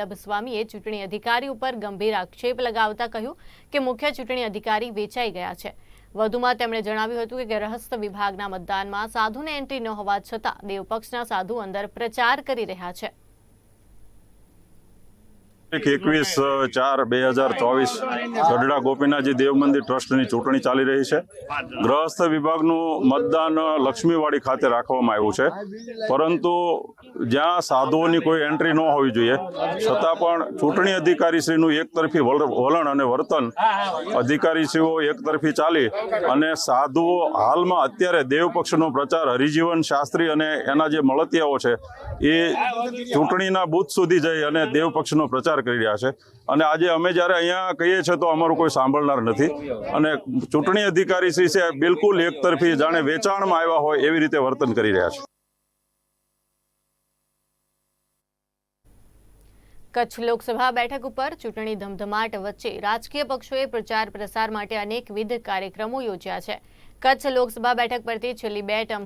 વલ્લભ ચૂંટણી અધિકારી ઉપર ગંભીર આક્ષેપ લગાવતા કહ્યું કે મુખ્ય ચૂંટણી અધિકારી વેચાઈ ગયા છે. વધુમાં તેમણે જણાવ્યું હતું કે ગૃહસ્થ વિભાગના મતદાનમાં સાધુને એન્ટ્રી ન હોવા છતાં દેવપક્ષના સાધુ અંદર પ્રચાર કરી રહ્યા છે. એકવીસ ચાર, બે હજાર ચોવીસ, ગઢડા ગોપીનાથજી દેવ મંદિર ટ્રસ્ટની ચૂંટણી ચાલી રહી છે. ગ્રહસ્થ વિભાગનું મતદાન લક્ષ્મીવાડી ખાતે રાખવામાં આવ્યું છે. પરંતુ જ્યાં સાધુઓની કોઈ એન્ટ્રી ન હોવી જોઈએ, છતાં પણ ચૂંટણી અધિકારીશ્રીનું એકતરફી વલ- વલણ અને વર્તન અધિકારીશ્રીઓ એકતરફી ચાલી અને સાધુઓ હાલમાં અત્યારે દેવ પક્ષનો પ્રચાર હરિજીવન શાસ્ત્રી અને એના જે મળતિયાઓ છે, એ ચૂંટણીના બુથ સુધી જઈ અને દેવ પક્ષનો કરી રહ્યા છે. અને આજે અમે જ્યારે અહીંયા કહીએ છીએ તો અમારું કોઈ સાંભળનાર નથી. અને ચૂંટણી અધિકારી શ્રી છે, બિલકુલ એકતરફી જાણે વેચાણમાં આવ્યા હોય એવી રીતે વર્તન કરી રહ્યા છે. કચ્છ લોકસભા બેઠક ઉપર ચૂંટણી ધમધમાટ વચ્ચે રાજકીય પક્ષોએ પ્રચાર પ્રસાર માટે અનેકવિધ કાર્યક્રમો યોજ્યા છે. કચ્છ લોકસભા બેઠક પરથી છેલ્લી બે ટર્મ